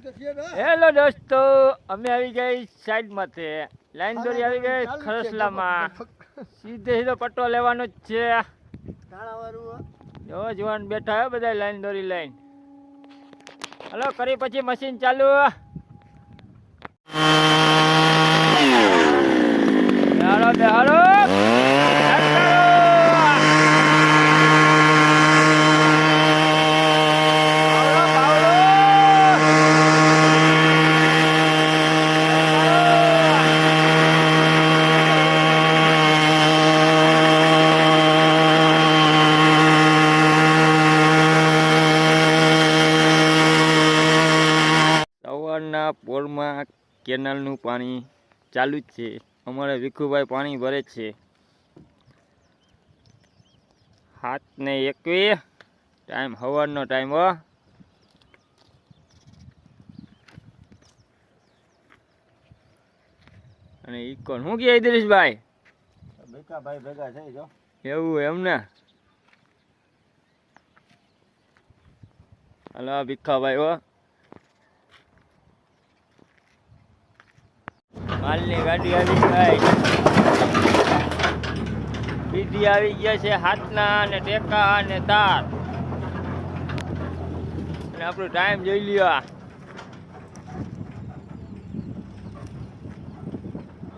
Hello દોસ્તો અમે આવી ગઈ સાઈડમાં તે લાઈન દોરી આવી ગઈ ખરસલામાં. સીધે સીધો પટ્ટો લેવાનો જ છે. જો જવાન બેઠા હે બધા લાઈન દોરી લાઈન. હલો કરી પછી મશીન ચાલુ. સવારના પોરમાં કેનાલનું પાણી ચાલુ જ છે. અમારે ભીખુભાઈ પાણી ભરે છે. હાથ ને એકવી. ટાઈમ હવારનો ટાઈમ હો. અને ઈકો શું કહે ઇદ્રીશભાઈ? ભાઈ ભેગા થઈ જો એવું એમ ને હલો ભીખાભાઈ હો. માલની ગાડી આવી ગઈ બીજી આવી ગયા છે હાથના અને ટેકા અને તાર. અને આપણો ટાઈમ જોઈ લ્યો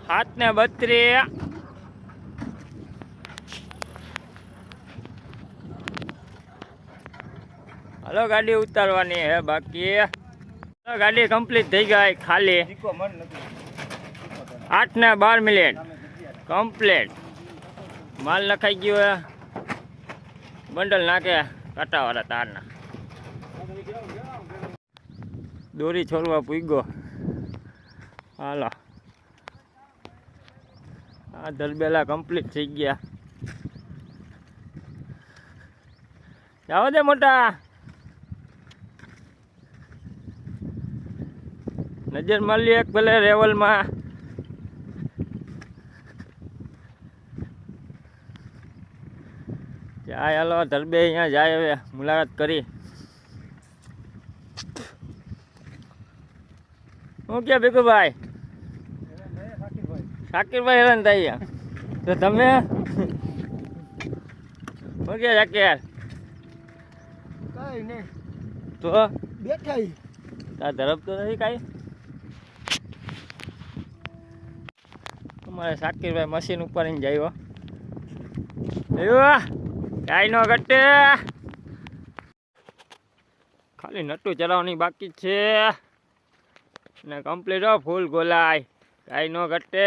હાથ ને બત્રી. હલો ગાડી ઉતારવાની હે બાકી. ગાડી કમ્પ્લીટ થઈ ગઈ ખાલી. આઠ ને બાર મિનિટ. કમ્પ્લેટ માલ નખાઈ ગયો હે. બંડલ નાખે કાંટાવાળા તારના. દોરી છોડવા પૂગ્યો. હાલો. આ દરબેલા કમ્પ્લીટ થઈ ગયા. જાઓ દે મોટા. નજર મારી એક ભલે રેવલમાં. જાય હાલો ધરબે અહીંયા જાય હવે મુલાકાત કરી. હું કે ભીખુભાઈ? શાકીરભાઈ હેરાન થાય તો તમે? હું કે શાકીર કઈ નહીં. તો? બેઠા. તાર ધરપ તો નથી કાંઈ? અમારે શાકીરભાઈ મશીન ઉપર જાય કાંઈ ઘટે. ખાલી નટું ચલાવવાની બાકી છે. ને કમ્પ્લીટ હો ફૂલ ગોલાય. કાંઈ ન ઘટે.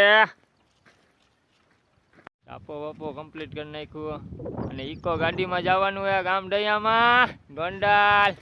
આપો બાપો કમ્પ્લીટ કરી નાખ્યું. અને ઈકો ગાડીમાં જવાનું હોય ગામ ડૈયામાં ગોંડાલ.